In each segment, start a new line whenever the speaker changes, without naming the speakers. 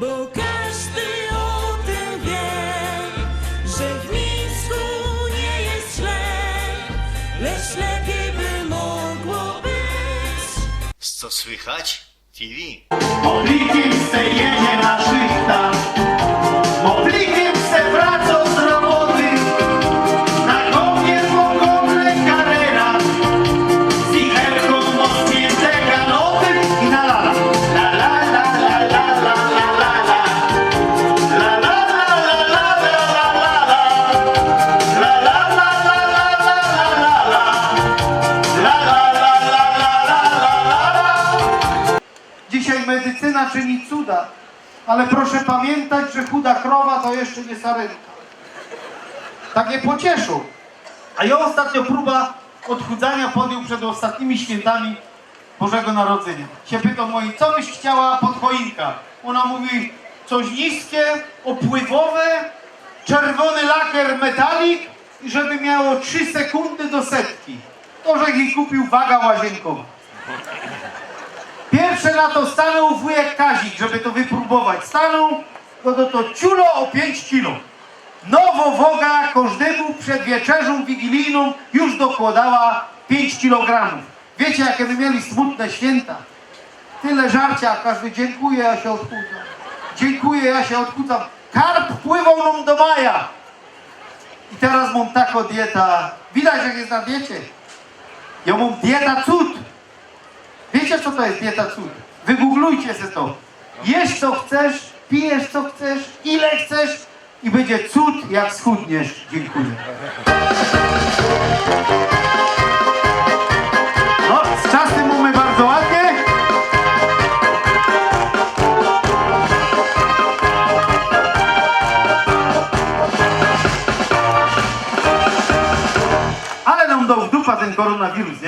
Bo każdy o tym wie, że w Mińsku nie jest źle, lecz lepiej by mogło być.
Co słychać? TV.
Moblikiem se jedzie na szychtach, moblikiem ale proszę pamiętać, że chuda krowa to jeszcze nie sarenka. Takie pocieszą. A ja ostatnio próba odchudzania podjął przed ostatnimi świętami Bożego Narodzenia. Się pytał mojej, co byś chciała pod choinka? Ona mówi, coś niskie, opływowe, czerwony lakier metalik i żeby miało 3 sekundy do setki. To, że jej kupił waga łazienkowa. Pierwsze na to stanął wujek Kazik, żeby to wypróbować. Stanął, no to to ciulo o 5 kilo. Nowo woga każdemu przed wieczerzą wigilijną już dokładała 5 kilogramów. Wiecie, jakie my mieli smutne święta? Tyle żarcia, każdy dziękuję, ja się odchudzam. Dziękuję, ja się odchudzam. Karp pływał nam do maja. I teraz mam taką dieta. Widać, jak jest na diecie. Ja mam dieta cud. Wiecie, co to jest dieta cud? Wygooglujcie sobie to. Jesz co chcesz, pijesz co chcesz, ile chcesz i będzie cud, jak schudniesz. Dziękuję. No, z czasem mamy bardzo ładnie. Ale nam dał w dupa ten koronawirus, nie?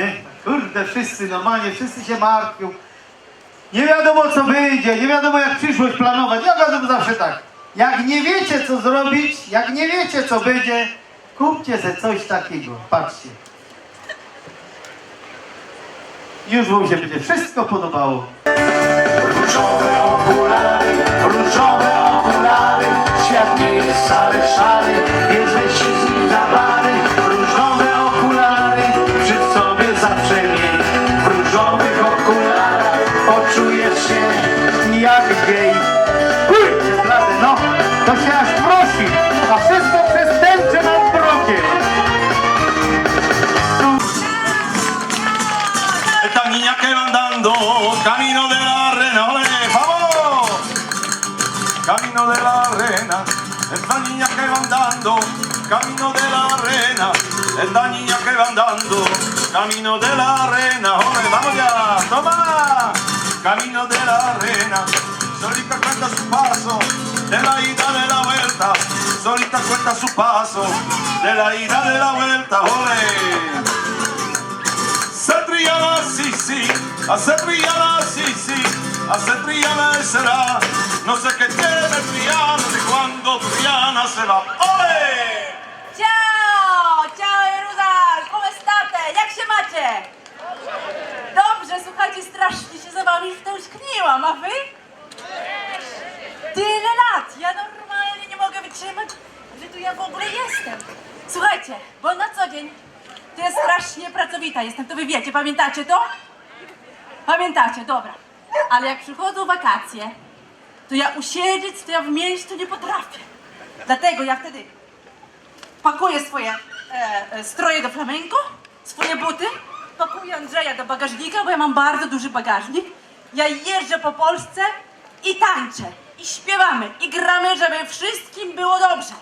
Wszyscy normalnie, wszyscy się martwią. Nie wiadomo co wyjdzie, nie wiadomo jak przyszłość planować. Ja wiadomo zawsze tak. Jak nie wiecie co zrobić, jak nie wiecie co będzie, kupcie se coś takiego. Patrzcie. Już wam się będzie wszystko podobało. Różowe okulary,
camino de la arena, esta niña que van dando camino de la arena, ole, vamos ya, toma. Camino de la arena, solita cuenta su paso, de la ida de la vuelta, solita cuenta su paso, de la ida de la vuelta, ole. Se Triana sí, sí, hace Triana sí, sí, hace Triana será. No sé qué tiene Triana de cuando Triana se va. ¡Ole!
Ciao! Ciao Jeruzal! Come state? Jak się macie? Dobrze, słuchajcie, strasznie się za wami wtęskniłam, a wy? Tyle lat! Ja normalnie nie mogę wytrzymać, że tu ja w ogóle jestem. Słuchajcie, bo na co dzień to ja strasznie pracowita jestem, to wy wiecie, pamiętacie to? Pamiętacie, dobra. Ale jak przychodzą wakacje, to ja usiedzieć, to ja w miejscu nie potrafię. Dlatego ja wtedy pakuję swoje e, e, stroje do flamenco, swoje buty, pakuję Andrzeja do bagażnika, bo ja mam bardzo duży bagażnik. Ja jeżdżę po Polsce i tańczę, i śpiewamy, i gramy, żeby wszystkim było dobrze.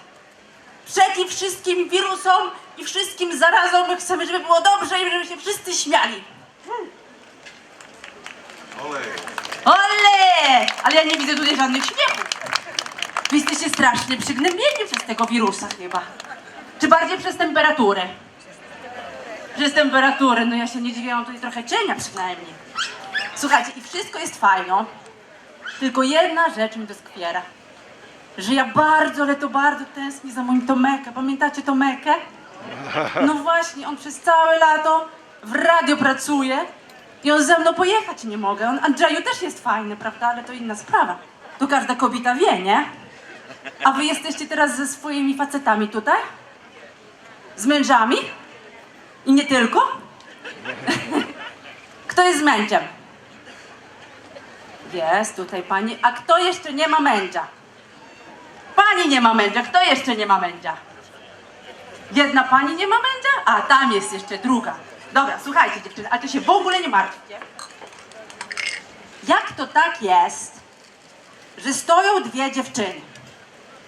Przeciw wszystkim wirusom i wszystkim zarazom my chcemy, żeby było dobrze i żeby się wszyscy śmiali.
¡Ole!
Ole! Ale ja nie widzę tutaj żadnych śmiechów. Wy jesteście strasznie przygnębieni przez tego wirusa chyba. Czy bardziej przez temperaturę? Przez temperaturę, no ja się nie dziwię, mam tutaj trochę cienia przynajmniej. Słuchajcie, i wszystko jest fajno, tylko jedna rzecz mi doskwiera. Że ja bardzo, ale to bardzo tęsknię za moim Tomekę. Pamiętacie Tomekę? No właśnie, on przez całe lato w radio pracuje i on ze mną pojechać nie mogę. On, Andrzeju też jest fajny, prawda? Ale to inna sprawa. To każda kobieta wie, nie? A wy jesteście teraz ze swoimi facetami tutaj? Z mężami? I nie tylko? Kto jest mężem? Jest tutaj pani. A kto jeszcze nie ma męża? Pani nie ma męża. Kto jeszcze nie ma męża? Jedna pani nie ma męża? A tam jest jeszcze druga. Dobra, słuchajcie dziewczyny, ale to się w ogóle nie martwcie. Jak to tak jest, że stoją dwie dziewczyny,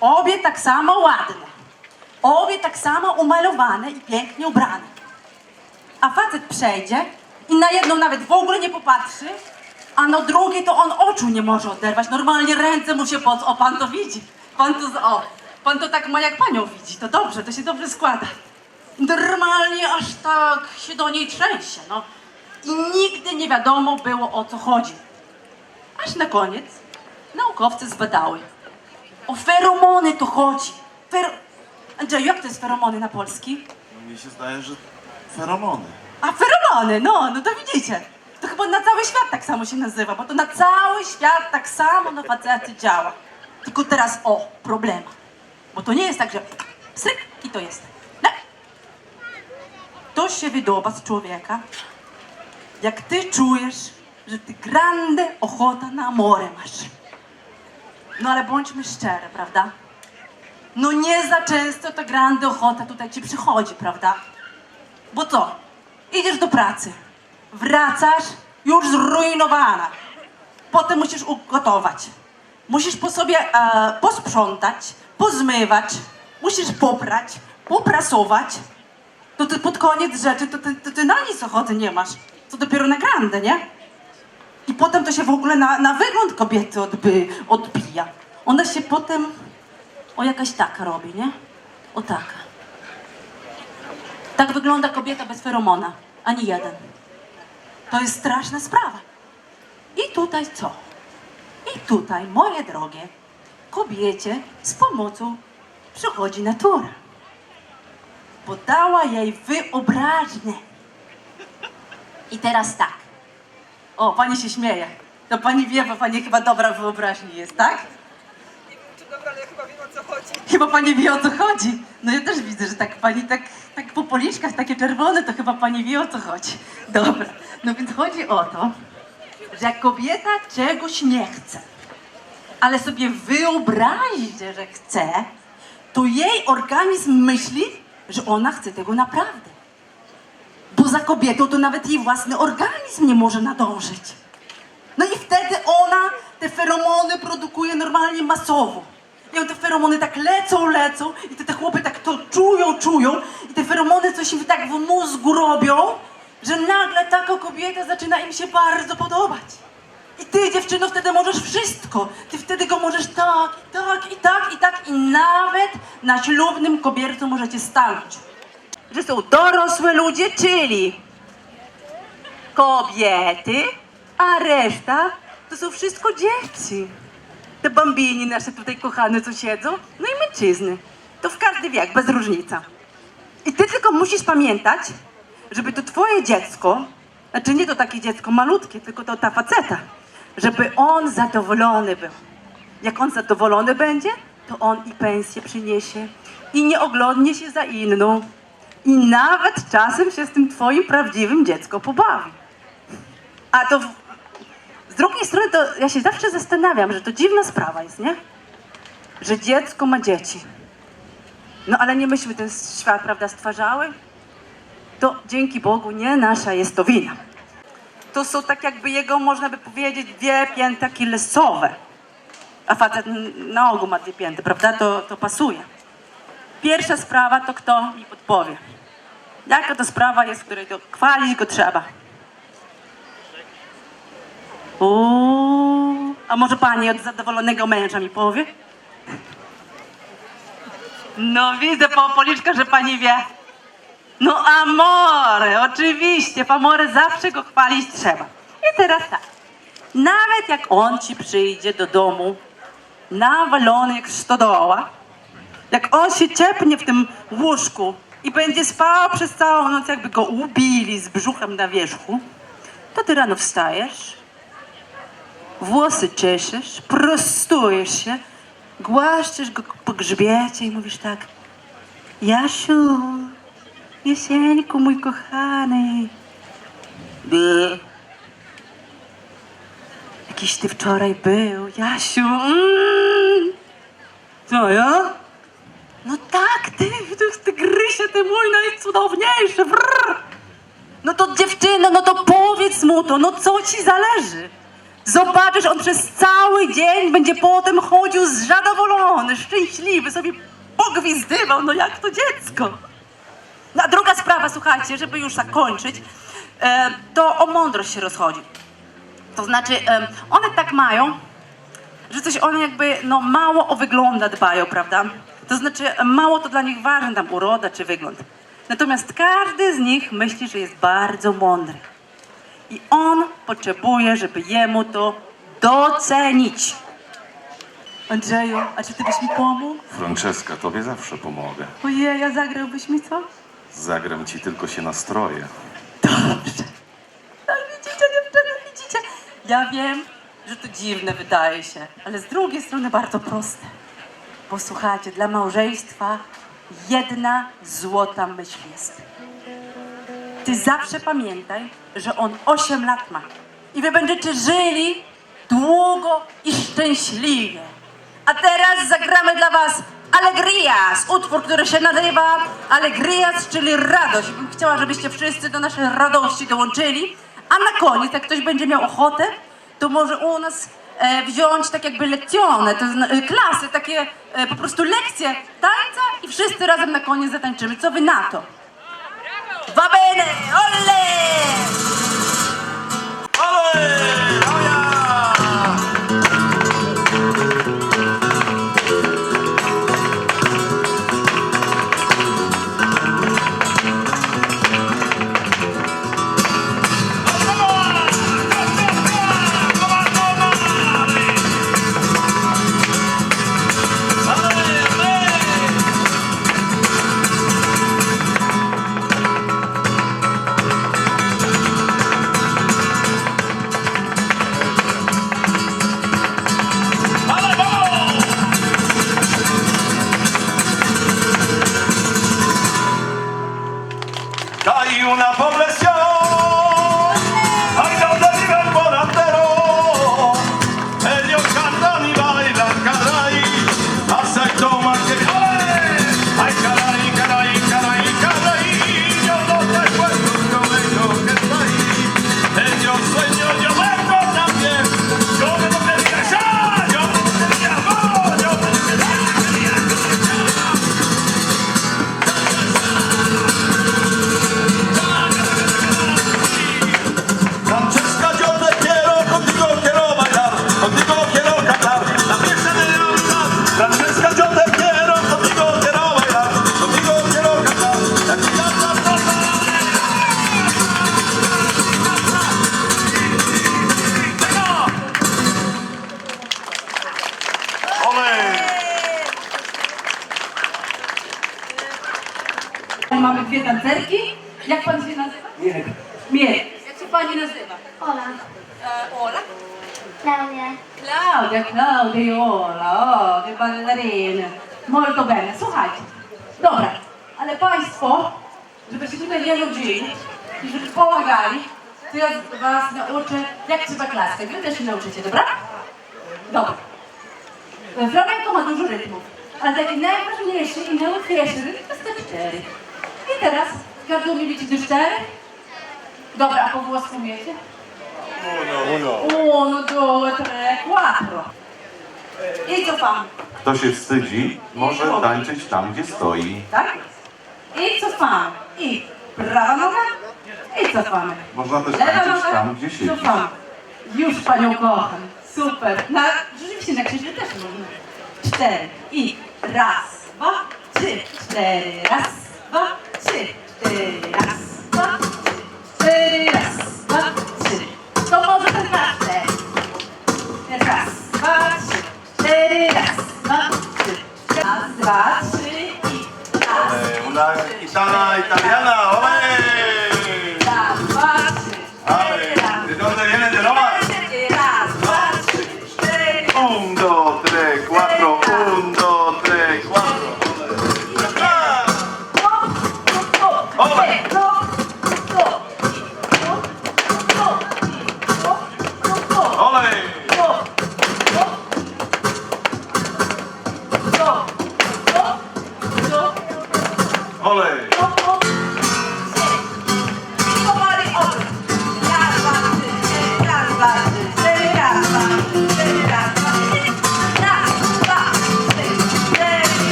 obie tak samo ładne, obie tak samo umalowane i pięknie ubrane, a facet przejdzie i na jedną nawet w ogóle nie popatrzy, a na drugiej to on oczu nie może oderwać. Normalnie ręce mu się pod... O, pan to widzi. Pan to... z- O, pan to tak ma jak panią widzi. To dobrze, to się dobrze składa. Normalnie aż tak się do niej trzęsie, no. I nigdy nie wiadomo było o co chodzi. Aż na koniec naukowcy zbadały. O feromony to chodzi. Fer... Andrzeju, jak to jest feromony na polski?
No mi się zdaje, że feromony.
A feromony, no, no to widzicie. To chyba na cały świat tak samo się nazywa, bo to na cały świat tak samo na facety działa. Tylko teraz o, problema. Bo to nie jest tak, że psyk i to jest. Nie. To się wydoba z człowieka, jak ty czujesz, że ty grande ochota na amore masz. No ale bądźmy szczere, prawda? No nie za często ta grande ochota tutaj ci przychodzi, prawda? Bo co? Idziesz do pracy, wracasz już zrujnowana. Potem musisz ugotować. Musisz po sobie e, posprzątać, pozmywać, musisz poprać, poprasować. To ty pod koniec rzeczy to ty, to ty na nic ochoty nie masz. To dopiero na grandę, nie? I potem to się w ogóle na, na wygląd kobiety odby, odbija. Ona się potem o jakaś taka robi, nie? O taka. Tak wygląda kobieta bez feromona. Ani jeden. To jest straszna sprawa. I tutaj co? I tutaj, moje drogie, kobiecie z pomocą przychodzi natura. Podała jej wyobraźnię. I teraz tak. O, pani się śmieje. To pani wie, bo pani chyba dobra w wyobraźni jest, tak?
Czy dobra, ale ja chyba wiem o co chodzi.
Chyba pani wie o co chodzi. No ja też widzę, że tak pani tak, tak po policzkach takie czerwone, to chyba pani wie o co chodzi. Dobra. No więc chodzi o to, że jak kobieta czegoś nie chce, ale sobie wyobrazi, że chce, to jej organizm myśli, że ona chce tego naprawdę. Bo za kobietą to nawet jej własny organizm nie może nadążyć. No i wtedy ona te feromony produkuje normalnie masowo. I te feromony tak lecą, lecą i te, te chłopy tak to czują, czują i te feromony coś im tak w mózgu robią, że nagle taka kobieta zaczyna im się bardzo podobać. I ty, dziewczyno, wtedy możesz wszystko. Ty wtedy go możesz tak, tak, i tak, i tak, i nawet na ślubnym kobiercu możecie stanąć. Że są dorosłe ludzie, czyli kobiety, a reszta to są wszystko dzieci. Te bambini nasze tutaj kochane, co siedzą, no i mężczyzny. To w każdy wiek, bez różnica. I ty tylko musisz pamiętać, żeby to twoje dziecko, znaczy nie to takie dziecko malutkie, tylko to ta faceta, żeby on zadowolony był. Jak on zadowolony będzie, to on i pensję przyniesie i nie oglądnie się za inną. I nawet czasem się z tym twoim prawdziwym dziecko pobawi. A to w- z drugiej strony to ja się zawsze zastanawiam, że to dziwna sprawa jest, nie? Że dziecko ma dzieci. No ale nie myśmy ten świat, prawda, stwarzały? To dzięki Bogu nie nasza jest to wina. To są tak jakby jego, można by powiedzieć, dwie pięty achillesowe. A facet na ogół ma dwie pięty, prawda? To, to pasuje. Pierwsza sprawa to kto mi podpowie. Jaka to sprawa jest, w której to chwalić go trzeba. Uuu, a może pani od zadowolonego męża mi powie? No widzę po policzkach, że pani wie. No amore, oczywiście, amore zawsze go chwalić trzeba. I teraz tak, nawet jak on ci przyjdzie do domu nawalony jak stodoła, jak on się ciepnie w tym łóżku i będzie spał przez całą noc, jakby go ubili z brzuchem na wierzchu, to ty rano wstajesz, włosy czeszesz, prostujesz się, głaszczesz go po grzbiecie i mówisz tak Jasiu, Jesieńku mój kochany. By. Jakiś ty wczoraj był, Jasiu. Mm. Co ja? No tak, ty, ty, ty grysie, ty mój najcudowniejszy. Brrr. No to dziewczyno, no to powiedz mu to, no co ci zależy? Zobaczysz, on przez cały dzień będzie potem chodził zadowolony, szczęśliwy, sobie pogwizdywał, no jak to dziecko. No a druga sprawa, słuchajcie, żeby już zakończyć, e, to o mądrość się rozchodzi. To znaczy, e, one tak mają, że coś one jakby no, mało o wygląda dbają, prawda? To znaczy mało to dla nich ważne, tam uroda czy wygląd. Natomiast każdy z nich myśli, że jest bardzo mądry. I on potrzebuje, żeby jemu to docenić. Andrzeju, a czy ty byś mi pomógł?
Franceska, tobie zawsze pomogę.
Ojej, a zagrałbyś mi coś?
Zagram ci tylko się nastroję.
Dobrze. No widzicie, dziewczyny, widzicie? Ja wiem, że to dziwne wydaje się, ale z drugiej strony bardzo proste. Posłuchajcie, dla małżeństwa jedna złota myśl jest. Ty zawsze pamiętaj, że on 8 lat ma. I wy będziecie żyli długo i szczęśliwie. A teraz zagramy dla was Alegrias, utwór, który się nazywa Alegrias, czyli radość. Bym chciała, żebyście wszyscy do naszej radości dołączyli. A na koniec, jak ktoś będzie miał ochotę, to może u nas e, wziąć tak jakby lekcjone, to e, klasy, takie e, po prostu lekcje tańca i wszyscy razem na koniec zatańczymy. Co wy na to? Va bene!
Ale!
Się nazywa?
Ola,
E, Ola?
Klaudia,
Claudia, Claudia i Ola, o, che ballerine. Molto bene, słuchajcie. Dobra, ale Państwo, żeby się tutaj nie nudzili i żeby pomagali, to ja Was nauczę, jak trzeba klaskać. Wy też się nauczycie, dobra? Dobra. Flamenco ma dużo rytmów, ale taki najważniejszy i najłatwiejszy rytm to 104. I teraz każdy umie liczyć do czterech? Dobra, a po włosku umiecie? Uno, due, tre, quattro. I cofamy,
Kto się wstydzi, może tańczyć tam, gdzie stoi.
tak? I cofamy. I prawa noga. I cofamy.
Można też
Lewa
tańczyć
noga.
tam, gdzie siedzi.
Cofamy. Już panią kocham. Super. Na, rzeczywiście na krzyżu też można. Cztery. I raz, dwa, trzy, cztery. Raz, dwa, trzy, cztery. Raz, dwa, trzy i raz.
Una italiana!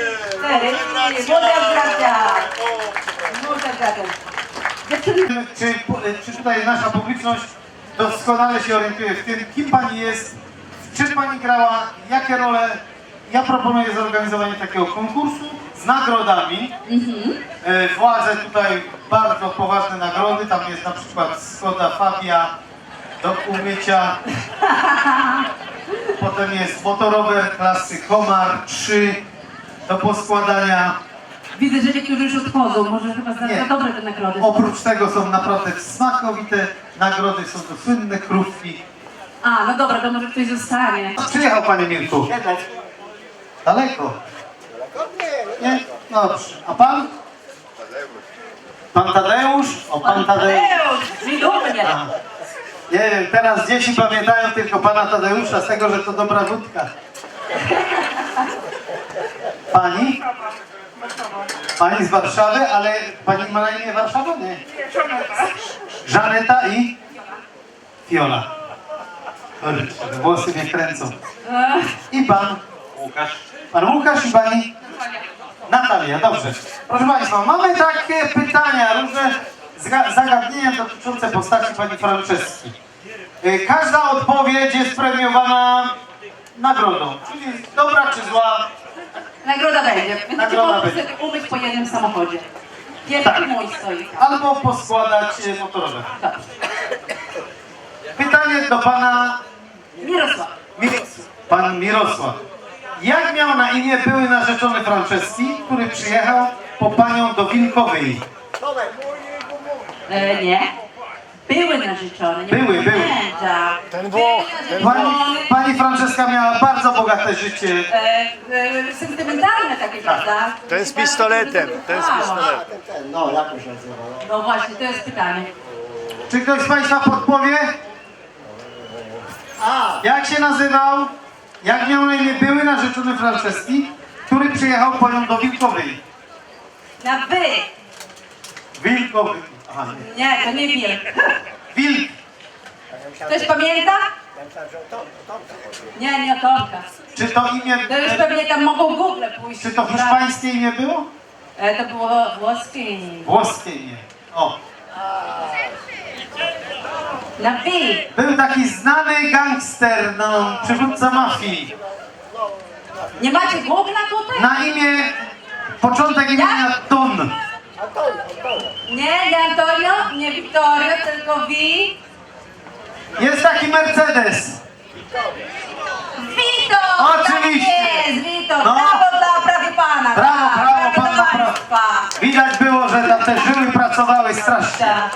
Trzy. cztery. Muchas gracias. Muchas gracias. Dziewczyny,
Czy, czy tutaj nasza publiczność doskonale się orientuje w tym, kim pani jest, w czym pani grała, jakie role? Ja proponuję zorganizowanie takiego konkursu z nagrodami. E, Władze tutaj bardzo poważne nagrody, tam jest na przykład Skoda Fabia do umycia. Potem jest motorower klasy Komar 3 do poskładania.
Widzę, że niektórzy już odchodzą. Może chyba za,
Nie.
za dobre te nagrody.
Oprócz tego są naprawdę smakowite nagrody, są to słynne krówki.
A, no dobra, to może ktoś zostanie.
Przyjechał panie Mirku. Daleko. Nie? Dobrze. A pan? Pan Tadeusz? O, pan Tadeusz.
Tadeusz, widumnie.
A. Nie wiem, teraz dzieci pamiętają tylko pana Tadeusza z tego, że to dobra wódka. Pani? Pani z Warszawy, ale pani ma na imię Warszawa? Nie. Żaneta i? Fiola. Włosy mnie kręcą. I pan? Łukasz. Pan Łukasz i pani? Natalia, dobrze. Proszę Państwa, mamy takie pytania, różne zagadnienia dotyczące postaci pani Franceski. Y, Każda odpowiedź jest premiowana nagrodą, czyli dobra czy zła.
Nagroda będzie. Będziecie
Nagroda
mogli
będzie.
sobie umyć po jednym samochodzie. Pierwszy
Tak.
mój stoi.
Albo poskładać y, motorowe.
Dobrze.
Pytanie do pana
Mirosław.
Mi- Pan Mirosław. Jak miał na imię były narzeczony Franceski, który przyjechał po panią do Wilkowej?
E, nie. Były narzeczone. Nie
Były, były.
Pamiętam.
Ten
Były
Włoch,
Pani,
narzeczone.
pani Franceska miała bardzo bogate życie.
E, e, sentymentalne takie, prawda?
Ten z pistoletem, ten z pistoletem.
No, jak to się nazywa? No.
No właśnie, to jest pytanie.
Czy ktoś z Państwa podpowie? Jak się nazywał? Jak miał na imię były narzeczony Franceski, który przyjechał po nią do Wilkowej?
Na wy.
Wilkowy. Aha, nie.
Nie, to nie wiem.
Wilk.
Ktoś pamięta?
Ja myślałem, że o chodzi.
Nie, nie o Tomka.
Czy to imię...
To już pewnie tam mogą Google pójść.
Czy to hiszpańskie imię było?
E, to było włoskie.
Włoskie imię. O.
Na wy.
Był taki znany gangster, no, przywódca mafii.
Nie macie Google'a tutaj?
Na imię, początek imienia Don.
Antonio, Antonio.
Nie, nie Antonio, nie Victorio, tylko Wi.
Jest taki Mercedes.
Vito!
Oczywiście.
Tak jest, Vito!
No.
Brawo dla prawie pana!
Brawo,
tak,
brawo, prawo. Widać było, że tam te żyły pracowały strasznie.
Tak.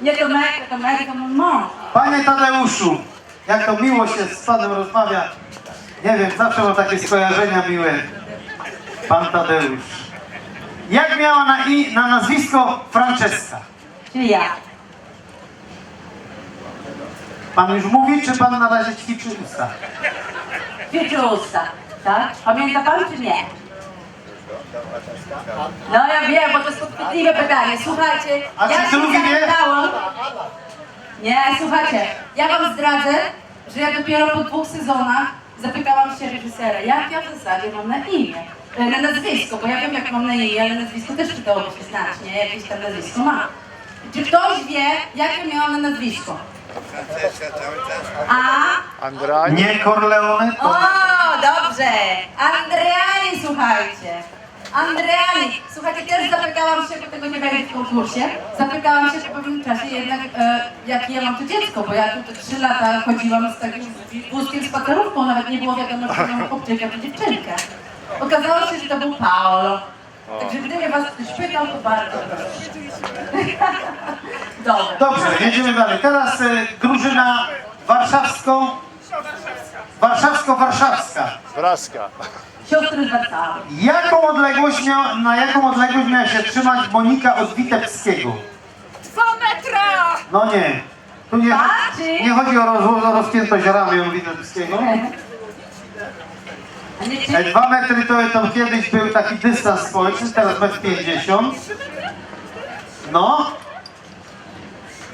Nie to Mek, to Mek, to mój mąż.
Panie Tadeuszu, jak to miło się z panem rozmawia. Nie wiem, zawsze mam takie skojarzenia miłe. Pan Tadeusz. Jak miała na, i, na nazwisko Franceska?
Czyli ja.
Pan już mówi, czy pan na razie ćwiczy usta?
Wieczusta, tak? Pamięta pan czy nie? No ja wiem, bo to jest podchwytliwe pytanie. Słuchajcie,
A czy
ja się
drugi wie?
zapytałam... Nie, słuchajcie, ja wam zdradzę, że ja dopiero po dwóch sezonach zapytałam się reżysera, jak ja w zasadzie mam na imię. E, Na nazwisko, bo ja wiem jak mam na imię, ale nazwisko też przydałoby się znać, nie? Jakieś tam nazwisko ma. Czy ktoś wie, jak ja miałam na nazwisko? A?
Andrań.
Nie Corleone?
O, dobrze! Andreani, słuchajcie! Andreani! Słuchajcie, też zapytałam się, bo tego nie będzie w konkursie, zapytałam się po pewnym czasie jednak, e, jak ja mam to dziecko, bo ja tu te trzy lata chodziłam z takim wózkiem spacerówką, nawet nie było wiadomo, czy mam chłopczyka czy dziewczynkę. Okazało się, że to był Paolo. Także gdyby was ktoś pytał, to bardzo proszę. Dobra.
Dobrze, jedziemy dalej. Teraz y, drużyna warszawsko... Warszawsko-warszawska.
Braska.
Siostry z Warszawy.
Jaką odległość miała, na jaką odległość miała się trzymać Monika od Witebskiego?
Dwa metra!
No nie. Tu nie, nie chodzi o, roz, o rozpiętość ramion Witebskiego.
Nie
E. Dwa metry to, to kiedyś był taki dystans społeczny, teraz metr pięćdziesiąt. No,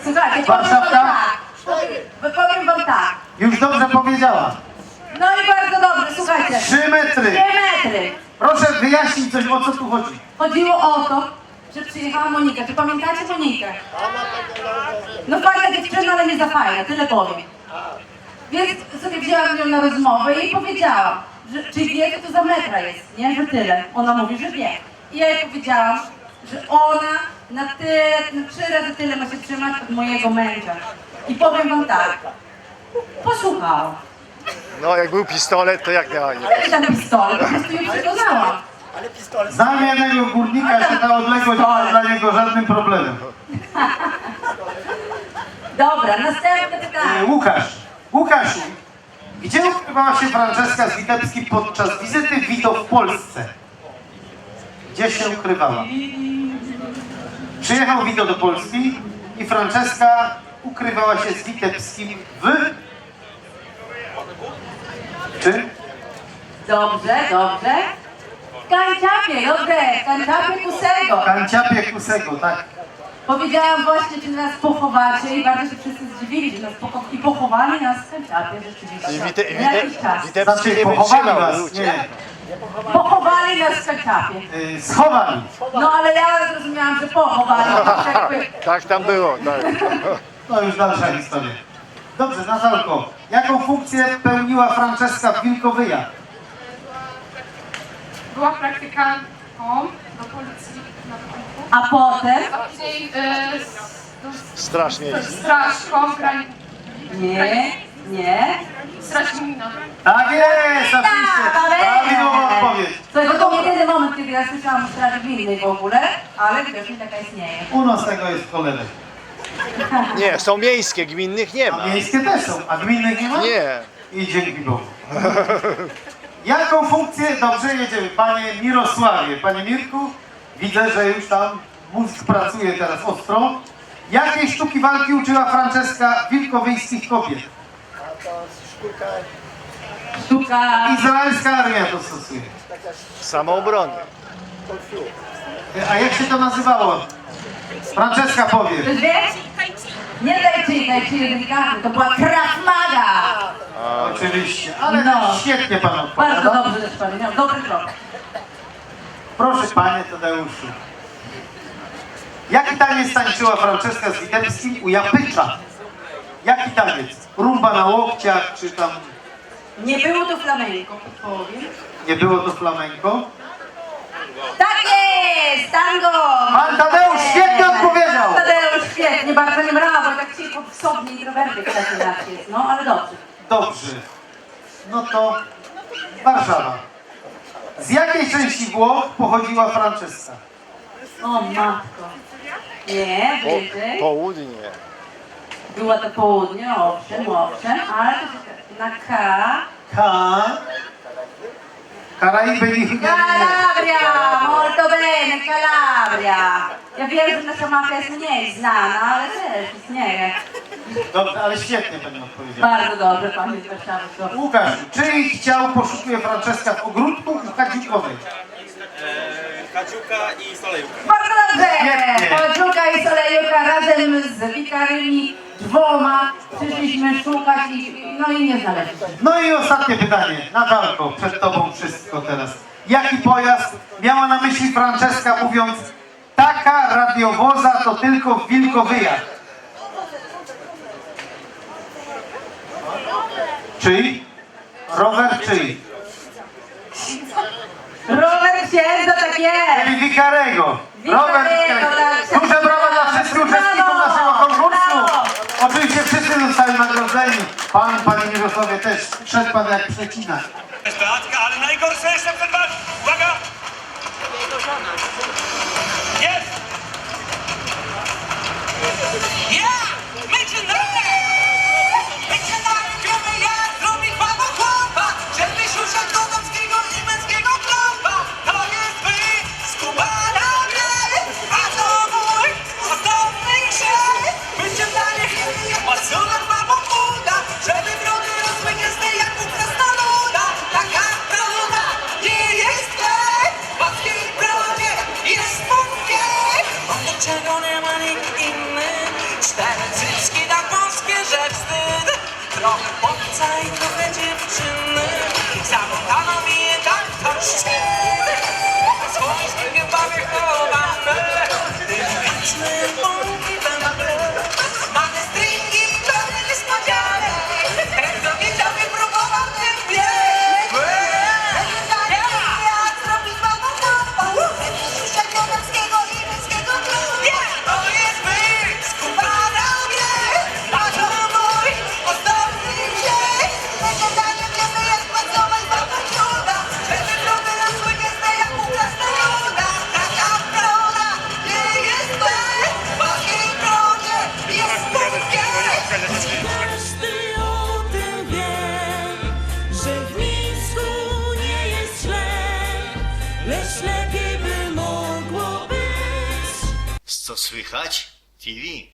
Słuchajcie, powiem wam
Warszawka?
tak. Powiem wam tak.
Już dobrze powiedziała.
No i bardzo dobrze, słuchajcie.
Trzy metry.
Trzy metry.
Proszę wyjaśnić coś, o co tu chodzi.
Chodziło o to, że przyjechała Monika. Czy pamiętacie Monikę? No fajna dziewczyna, ale nie za fajna, tyle powiem. Więc sobie wzięłam ją na rozmowę i powiedziałam, że czy wie, co to za metra jest, nie? Że tyle. Ona mówi, że wie. I ja jej powiedziałam, że ona na tyle, na trzy razy tyle ma się trzymać od mojego męża. I powiem wam tak, posłuchałam.
No jak był pistolet, to jak miała nie?
I ten pistolet, po prostu.
Ale
Znam jednego górnika, że ta odległość nie jest dla niego żadnym problemem.
Dobra, następne
E,
pytanie.
Łukasz, Łukaszu, gdzie ukrywała się Franceska z Witebski podczas wizyty Wito w Polsce? Gdzie się ukrywała? Przyjechał Wito do Polski i Franceska ukrywała się z Witebskim w...
Dobrze, dobrze. Kanciapie, dobrze, Kanciapie Kusego.
Kanciapie Kusego, tak.
Powiedziałam właśnie, czy nas pochowacie i bardzo się wszyscy zdziwili, że nas pocho- i pochowali nas w Kanciapie rzeczywiście.
I Wite,
Na jakiś
Wite,
czas.
Znaczy
nie
pochowali
ludzie.
nie,
Pochowali nas w Kanciapie.
y, schowali.
No ale ja zrozumiałam, że pochowali. tak jakby-
Tak tam było, tak.
To już dalsza historia. Dobrze, Natalko, jaką funkcję pełniła Franceska w Wilkowyjach?
Była praktykantką do policji na początku.
A potem?
A później e, s- do-
Strasznie.
strażką, grani,
Nie, nie.
straż gminna.
Tak jest, oczywiście. Prawidłowa odpowiedź.
To to był jedyny moment, kiedy ja słyszałam o straży gminnej w ogóle, ale widocznie taka istnieje.
U nas tego jest cholerę.
Nie, są miejskie, gminnych nie ma.
A miejskie też są, a gminnych nie ma?
Nie.
I dzięki Bogu. Jaką funkcję, dobrze jedziemy, panie Mirosławie, panie Mirku, widzę, że już tam mózg pracuje teraz ostro. Jakiej sztuki walki uczyła Franceska wilkowyjskich kobiet?
A to sztuka
Sztuka.
Izraelska armia to stosuje.
Samoobrony.
konfiu.
A jak się to nazywało? Franceska powie.
Nie daj ci delikatny, to była Krav Maga.
Oczywiście, ale
No.
świetnie pan
Bardzo
odpowiada.
dobrze też pan miał, dobry krok.
Proszę panie Tadeuszu. Jaki taniec tańczyła Franceska z u Japycza? Jaki taniec? Rumba na łokciach, czy tam
Nie było to flamenko, powiem.
nie było to flamenko?
Jest, tango!
Pan Tadeusz świetnie odpowiedział!
Pan Tadeusz świetnie, bardzo nie brawo, tak ci sobie introwertyk taki nasz jest, no ale dobrze.
Dobrze. No to Warszawa. Z jakiej części Włoch pochodziła Franceska?
O matko. Nie,
Po,
wyżej.
południe.
Była to południe, owszem, owszem, ale to się na K.
K. Nie- nie-
Calabria, molto bene, Calabria. Ja wiem, że nasza mafia jest mniej znana, ale też istnieje.
Dobrze, ale świetnie pani odpowiedziała.
Bardzo dobrze, pan jest Warszawy.
Łukasz, czyich ciał poszukuje Franceska w ogródku u Kadziukowej?
Kaciuka i Solejuka.
Bardzo dobrze!
Świetnie.
I Solejuka razem z wikarymi dwoma przyszliśmy szukać i no i nie znaleźliśmy.
No i ostatnie pytanie. Natalko, przed tobą wszystko teraz. Jaki pojazd miała na myśli Franceska mówiąc taka radiowoza to tylko w Wilkowyjach? Czyj? Rower czyj?
Rower księdza, tak jest!
Czyli Wikarego. Rower
Wikarego,
Wikarego.
tak.
Duże brawa dla wszystkich uczestników
Brawo.
naszego konkursu.
Brawo.
Oczywiście wszyscy zostali nagrodzeni. Pan, panie Mirosławie też. Szedł pan jak przecina.
Stacka, ale najgorsze jeszcze przed.